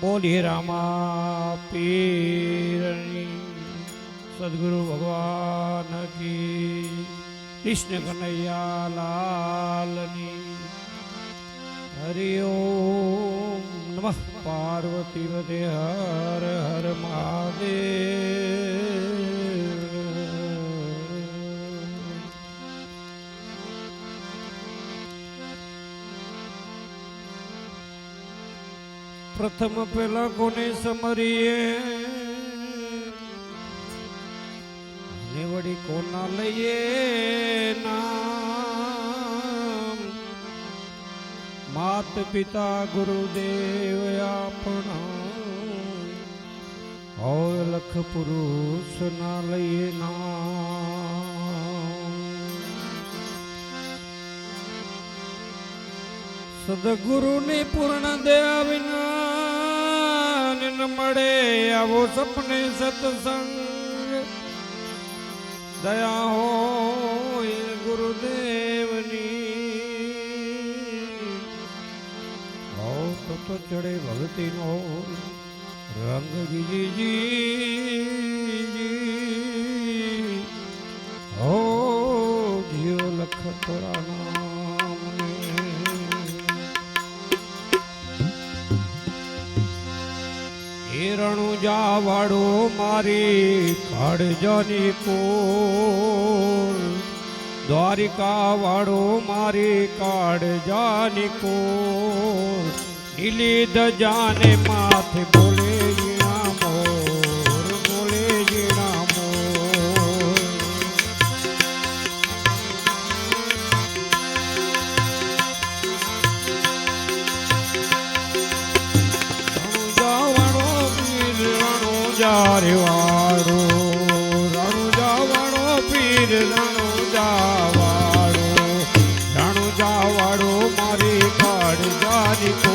બોલી રામા પીરની. સદગુરુ ભગવાન કી. કૃષ્ણ કનૈયા લાલની. હરિ ઓમ નમઃ. પાર્વતી હર હર મહાદેવ. પ્રથમ પેલા કોને સમરીએ? ને વળી કોના લઈએ નામ? માત પિતા ગુરુદેવ આપણા. હોય લખ પુરુષ ના લઈએ નામ. સદગુરુની પૂર્ણ દયા વિના ન મળે આવો સપને સત્સંગ. દયા હોય ગુરુદેવની. તો ચડે ભક્તિનો રંગ જીજી હો જીવ લખ તોરા હિરણું જાવાડો મારી કાળજાની કોર દ્વારિકા વાળો મારી કાળજાની કોર નીલી ધજાને માથે બોલે રણુજારેવાળો રણુજાવાળો પીર રણુજાવાળો. રણુજાવાળો મારી કાળજાની કોર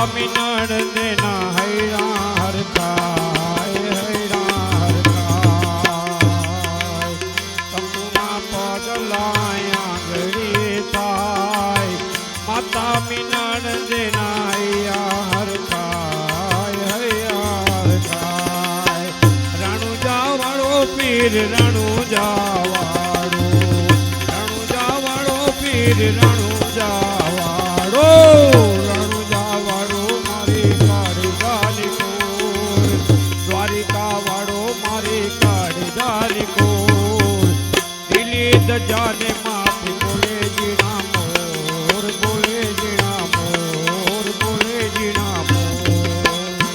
માતા મિનળ દેના હૈરા હરખાય હૈરા હરખાય. કંકુના પગલાયા ગરી થાય. માતા મિનળ દેના હૈયા હરખાય હૈયા હરખાય. રણુજા વાળો પીર રણુ વાળો રણુજા વાળો પીર રણુજા કાળજાની કોર દિલી દજાને માથે બોલે જીણા મોર બોલે જીણા મોર બોલે જીણા મોર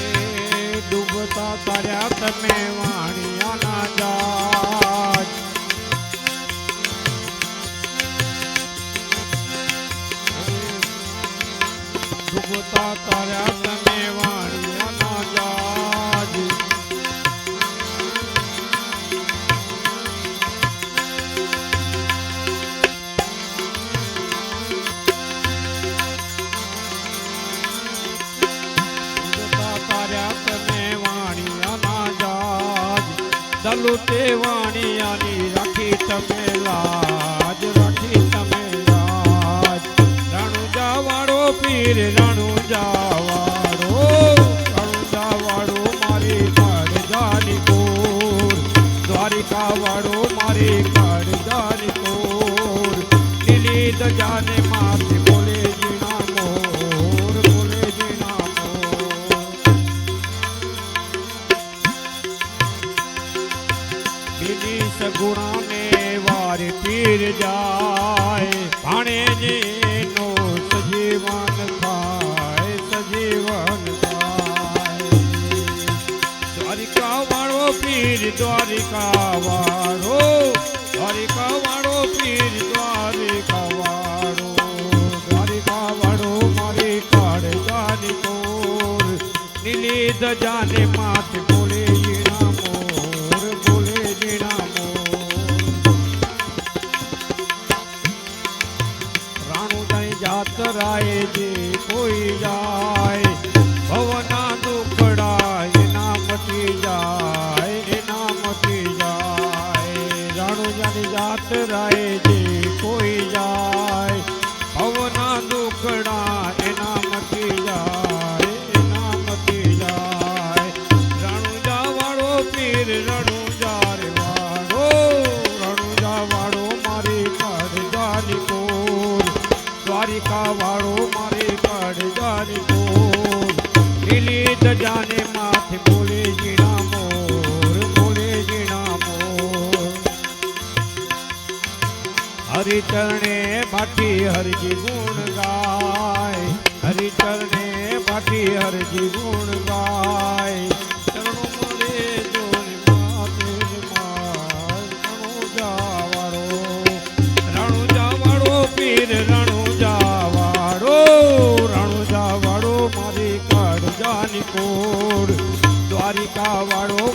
એ ડૂબતા તાર્યા તમે વાણિયાના જાજ ડૂબતા તાર્યા તમે વાણિયાના જાજ ડૂબતા તાર્યા તમે વાણિયાના જાજ દલુ તે વાણિયાની રાખી તમે લાજ વાળો પીર રણુજા વાળો રણુજા વાળો મારી કાળજાની કોર દ્વારિકા વાળો મારી કાળજાની કોર લીલી દજાને માથે બોલે જીણા મોર બોલે જીણા મોર બીજી સગુણાને વાર પીર જાય પીર દ્વારિકા વાળો દ્વારિકા વાળો પીર દ્વારિકા વાળો દ્વારિકા વાળો મારી કાળ જાની કોર નીલી દજાને માથ બોલે રાય જે કોઈ જા રણુજાની જાતરાએ જે કોઈ જાય, ભવના દુખડા એના મટી જાય, એના મટી જાય. રણુજા વાળો પીર, રણુજા રે વાળો રણુજા વાળો મારી કાળજાની કોર. દ્વારિકા વાળો મારી કાળજાની કોર. દજાને માથે હરિચરણે પાઠી હરજી ગુણ ગાય. હરિચરણે પાઠી હરજી ગુણ ગાય. જોને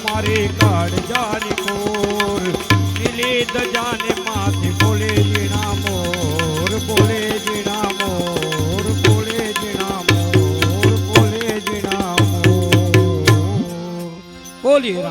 માથે માર વેદ જાને માથી બોલે જીણા મોર, બોલે જીણા મોર, બોલે જીણા મોર, બોલે જીણા મોર. બોલી